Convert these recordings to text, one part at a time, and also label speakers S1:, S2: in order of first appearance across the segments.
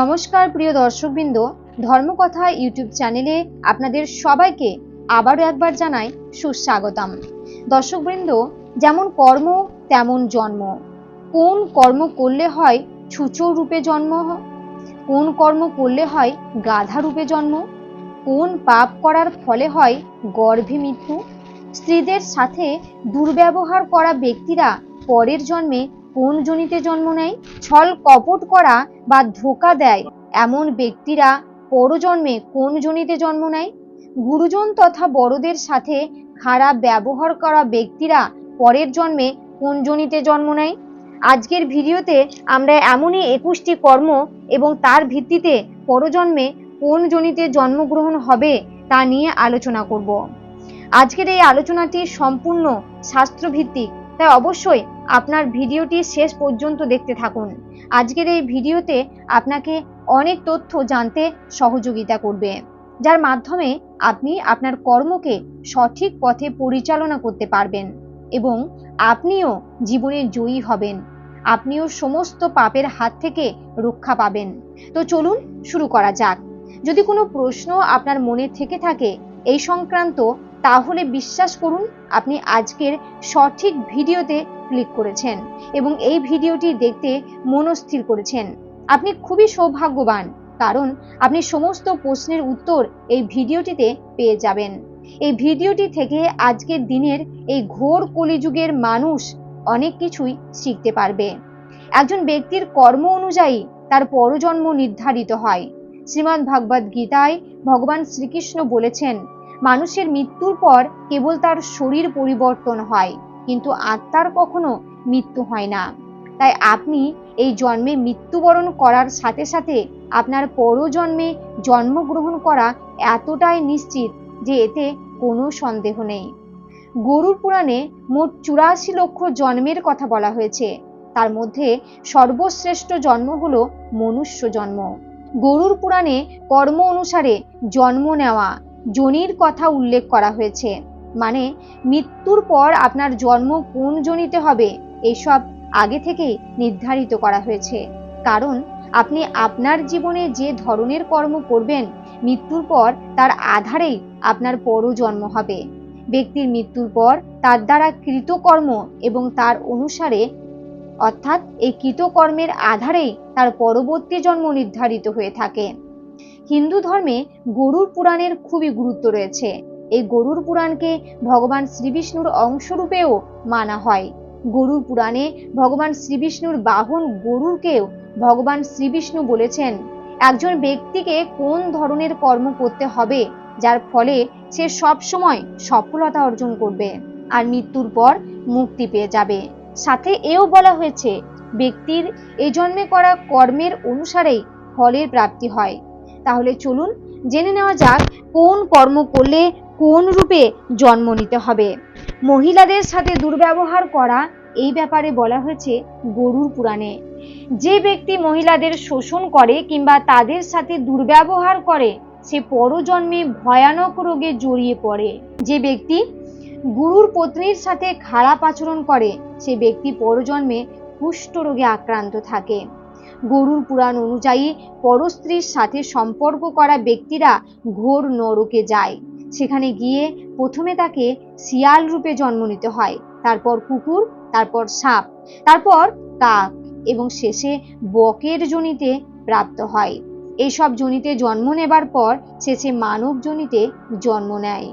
S1: নমস্কার, প্রিয় দর্শকবৃন্দ। ধর্মকথা ইউটিউব চ্যানেলে আপনাদের সবাইকে আবারও একবার জানাই সুস্বাগতম। দর্শকবৃন্দ, যেমন কর্ম, তেমন জন্ম। কোন কর্ম করলে হয় ছুচো রূপে জন্ম? কোন কর্ম করলে হয় গাধা রূপে জন্ম? কোন পাপ করার ফলে হয় গর্ভে মৃত্যু? স্ত্রীদের সাথে দুর্ব্যবহার করা ব্যক্তিরা পরের জন্মে কোন জনিতে জন্ম নেয়, ছল কপট করা বা ধোকা দেয়, এমন ব্যক্তিরা পরজন্মে কোন জনিতে জন্ম নেয়? গুরুজন তথা বড়দের সাথে খারাপ ব্যবহার করা ব্যক্তিরা পরের জন্মে কোন জনিতে জন্ম নেয়? আজকের ভিডিওতে আমরা এমনই একুশটি কর্ম এবং তার ভিত্তিতে পরজন্মে কোন জনিতে জন্মগ্রহণ হবে তা নিয়ে আলোচনা করব। আজকের এই আলোচনাটি সম্পূর্ণ শাস্ত্রভিত্তিক। তাই অবশ্যই আপনার ভিডিওটি শেষ পর্যন্ত দেখতে থাকুন। আজকের এই ভিডিওতে আপনাকে অনেক তথ্য জানতে সহযোগিতা করবে, যার মাধ্যমে আপনি আপনার কর্মকে সঠিক পথে পরিচালনা করতে পারবেন এবং আপনিও জীবনে জয়ী হবেন। আপনিও সমস্ত পাপের হাত থেকে রক্ষা পাবেন। তো চলুন শুরু করা যাক। যদি কোনো প্রশ্ন আপনার মনে থেকে থাকে, এই সংক্রান্ত তাহলে বিশ্বাস করুন, আপনি আজকের সঠিক ভিডিওতে ক্লিক করেছেন এবং এই ভিডিওটি দেখতে মনস্থির করেছেন। আপনি খুবই সৌভাগ্যবান, কারণ আপনি সমস্ত প্রশ্নের উত্তর এই ভিডিওটিতে পেয়ে যাবেন। এই ভিডিওটি থেকে আজকের দিনের এই ঘোর কলিযুগের মানুষ অনেক কিছুই শিখতে পারবে। একজন ব্যক্তির কর্ম অনুযায়ী তার পরজন্ম নির্ধারিত হয়। শ্রীমদ্ ভাগবত গীতায় ভগবান শ্রীকৃষ্ণ বলেছেন মানুষের মৃত্যুর পর কেবল তার শরীর পরিবর্তন হয়, কিন্তু আত্মার কখনো মৃত্যু হয় না। তাই আপনি এই জন্মে মৃত্যুবরণ করার সাথে সাথে আপনার পরজন্মে জন্মগ্রহণ করা এতটাই নিশ্চিত যে এতে কোনো সন্দেহ নেই। গরুর পুরাণে মোট চুরাশি লক্ষ জন্মের কথা বলা হয়েছে। তার মধ্যে সর্বশ্রেষ্ঠ জন্ম হল মনুষ্য জন্ম। গরুর পুরাণে কর্ম অনুসারে জন্ম নেওয়া জনির কথা উল্লেখ করা হয়েছে। মানে মৃত্যুর পর আপনার জন্ম কোন জনিতে হবে, এসব আগে থেকেই নির্ধারিত করা হয়েছে। কারণ, আপনি আপনার জীবনে যে ধরনের কর্ম করবেন, মৃত্যুর পর তার আধারেই আপনার পরজন্ম হবে। ব্যক্তির মৃত্যুর পর তার দ্বারা কৃতকর্ম এবং তার অনুসারে, অর্থাৎ এই কৃতকর্মের আধারেই তার পরবর্তী জন্ম নির্ধারিত হয়ে থাকে। হিন্দু ধর্মে গরুর পুরাণের খুবই গুরুত্ব রয়েছে। এই গরুর পুরাণকে ভগবান শ্রীবিষ্ণুর অংশরূপেও মানা হয়। গরুর পুরাণে ভগবান শ্রীবিষ্ণুর বাহন গরুরকেও ভগবান শ্রীবিষ্ণু বলেছেন, একজন ব্যক্তিকে কোন ধরনের কর্ম করতে হবে, যার ফলে সে সব সময় সফলতা অর্জন করবে আর মৃত্যুর পর মুক্তি পেয়ে যাবে। সাথে এও বলা হয়েছে, ব্যক্তির এই জন্মে করা কর্মের অনুসারেই ফলের প্রাপ্তি হয়। তাহলে চলুন জেনে নেওয়া যাক কোন কর্ম করলে কোন রূপে জন্ম নিতে হবে। মহিলাদের সাথে দুর্ব্যবহার করা, এই ব্যাপারে বলা হয়েছে গরুর পুরাণে। যে ব্যক্তি মহিলাদের শোষণ করে কিংবা তাদের সাথে দুর্ব্যবহার করে, সে পরজন্মে ভয়ানক রোগে জড়িয়ে পড়ে। যে ব্যক্তি গুরুর পত্নীর সাথে খারাপ আচরণ করে, সে ব্যক্তি পরজন্মে কুষ্ঠ রোগে আক্রান্ত থাকে। গরুর পুরাণ অনুযায়ী পরস্ত্রীর সাথে সম্পর্ক করা ব্যক্তিরা ঘোর নরকে যায়। সেখানে গিয়ে প্রথমে তাকে শিয়াল রূপে জন্ম নিতে হয়, তারপর কুকুর, তারপর সাপ, তারপর কাক এবং শেষে বকের জনিতে প্রাপ্ত হয়। এইসব জনিতে জন্ম নেবার পর শেষে মানব জনিতে জন্ম নেয়।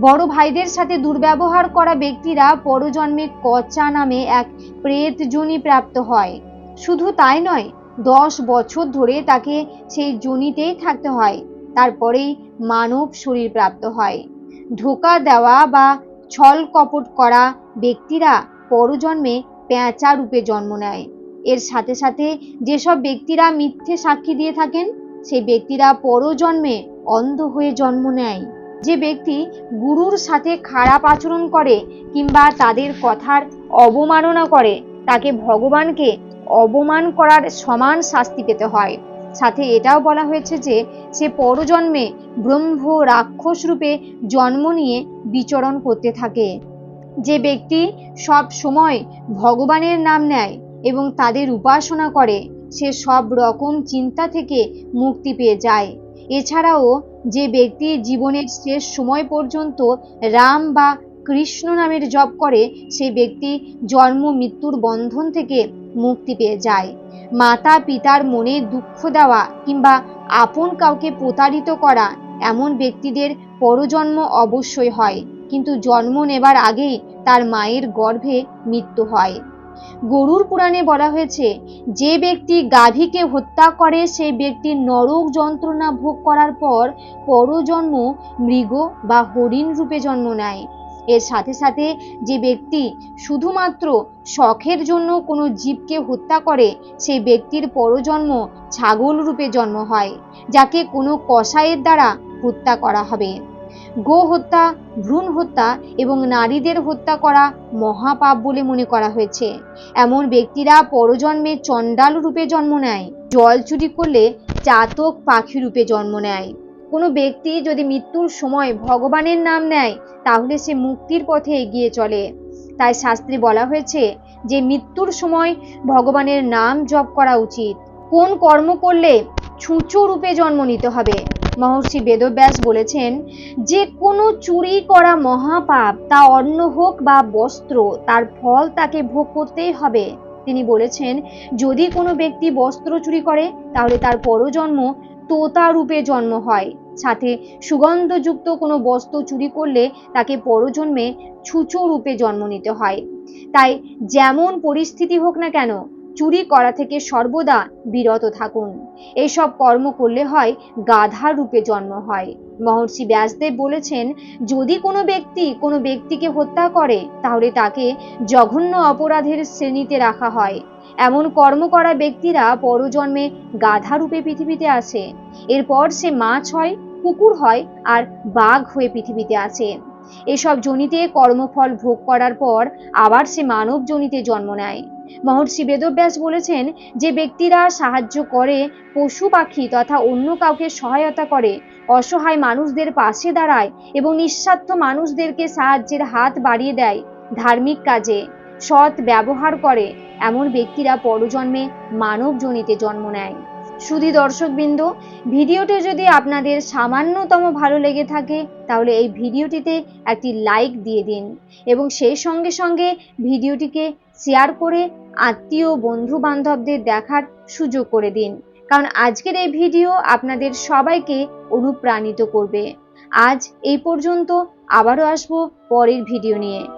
S1: বড় ভাইদের সাথে দুর্ব্যবহার করা ব্যক্তিরা পরজন্মে কচা নামে এক প্রেত জনি প্রাপ্ত হয়। শুধু তাই নয়, দশ বছর ধরে তাকে সেই জনিতেই থাকতে হয়, তারপরেই মানব শরীর প্রাপ্ত হয়। ধোকা দেওয়া বা ছল কপট করা ব্যক্তিরা পরজন্মে পেঁচা রূপে জন্ম নেয়। এর সাথে সাথে যেসব ব্যক্তিরা মিথ্যে সাক্ষী দিয়ে থাকেন, সেই ব্যক্তিরা পরজন্মে অন্ধ হয়ে জন্ম নেয়। যে ব্যক্তি গুরুর সাথে খারাপ আচরণ করে কিংবা তাদের কথার অবমাননা করে, তাকে ভগবানকে অবমান করার সমান শাস্তি পেতে হয়। সাথে এটাও বলা হয়েছে যে, সে পরজন্মে ব্রহ্ম রাক্ষস রূপে জন্ম নিয়ে বিচরণ করতে থাকে। যে ব্যক্তি সব সময় ভগবানের নাম নেয় এবং তাদের উপাসনা করে, সে সব রকম চিন্তা থেকে মুক্তি পেয়ে যায়। এছাড়াও যে ব্যক্তি জীবনের শেষ সময় পর্যন্ত রাম বা কৃষ্ণ নামের জপ করে সেই ব্যক্তি জন্ম মৃত্যুর বন্ধন থেকে মুক্তি পেয়ে যায়। মাতা পিতার মনে দুঃখ দেওয়া কিংবা আপন কাউকে প্রতারিত করা এমন ব্যক্তিদের পরজন্ম অবশ্যই হয়, কিন্তু জন্ম নেবার আগেই তার মায়ের গর্ভে মৃত্যু হয়। গরুর পুরাণে বলা হয়েছে, যে ব্যক্তি গাভীকে হত্যা করে সেই ব্যক্তি নরক যন্ত্রণা ভোগ করার পর পরজন্ম মৃগ বা হরিণ রূপে জন্ম নেয়। এর সাথে সাথে যে ব্যক্তি শুধুমাত্র শখের জন্য কোনো জীবকে হত্যা করে, সেই ব্যক্তির পরজন্ম ছাগল রূপে জন্ম হয়, যাকে কোনো কসাইয়ের দ্বারা হত্যা করা হবে। গো হত্যা, ভ্রূণ হত্যা এবং নারীদের হত্যা করা মহাপাপ বলে মনে করা হয়েছে। এমন ব্যক্তিরা পরজন্মে চণ্ডাল রূপে জন্ম নেয়, জল চুরি করলে চাতক পাখি রূপে জন্ম নেয়। কোনো ব্যক্তি যদি মৃত্যুর সময় ভগবানের নাম নেয়, তাহলে সে মুক্তির পথে এগিয়ে চলে। তাই শাস্ত্রে বলা হয়েছে যে, মৃত্যুর সময় ভগবানের নাম জপ করা উচিত। কোন কর্ম করলে ছুঁচো রূপে জন্ম নিতে হবে? মহর্ষি বেদব্যাস বলেছেন, যে কোনো চুরি করা মহাপাপ, তা অন্ন হোক বা বস্ত্র, তার ফল তাকে ভোগ করতেই হবে। তিনি বলেছেন, যদি কোনো ব্যক্তি বস্ত্র চুরি করে, তাহলে তার পরজন্ম তোতা রূপে জন্ম হয়। সাথে সুগন্ধযুক্ত কোনো বস্ত্র চুরি করলে তাকে পরজন্মে ছুঁচো রূপে জন্ম নিতে হয়। তাই যেমন পরিস্থিতি হোক না কেন, চুরি করা থেকে সর্বদা বিরত থাকুন। এইসব কর্ম করলে হয় গাধা রূপে জন্ম হয়। মহর্ষি ব্যাসদেব বলেছেন, যদি কোনো ব্যক্তি কোনো ব্যক্তিকে হত্যা করে, তাহলে তাকে জঘন্য অপরাধের শ্রেণীতে রাখা হয়। এমন কর্ম করা ব্যক্তিরা পরজন্মে গাধা রূপে পৃথিবীতে আসে। এরপর সে মাছ হয়, কুকুর হয় আর বাঘ হয়ে পৃথিবীতে আসে। এসব জনিতে কর্মফল ভোগ করার পর আবার সে মানব জনিতে জন্ম নেয়। মহর্ষি বেদব্যাস বলেছেন, যে ব্যক্তিরা সাহায্য করে পশু পাখি তথা অন্য কাউকে সহায়তা করে, অসহায় মানুষদের পাশে দাঁড়ায় এবং নিঃস্বার্থ মানুষদেরকে সাহায্যের হাত বাড়িয়ে দেয় ধার্মিক কাজে। সৎ ব্যবহার করে, এমন ব্যক্তিরা পরজন্মে মানব জনিতে জন্ম নেয়। শুধু দর্শকবৃন্দ, ভিডিওটি যদি আপনাদের সামান্যতম ভালো লেগে থাকে, তাহলে এই ভিডিওটিতে একটি লাইক দিয়ে দিন এবং সেই সঙ্গে সঙ্গে ভিডিওটিকে শেয়ার করে আত্মীয় বন্ধু বান্ধবদের দেখার সুযোগ করে দিন। কারণ আজকের এই ভিডিও আপনাদের সবাইকে অনুপ্রাণিত করবে। আজ এই পর্যন্ত আবারও আসব পরের ভিডিও নিয়ে।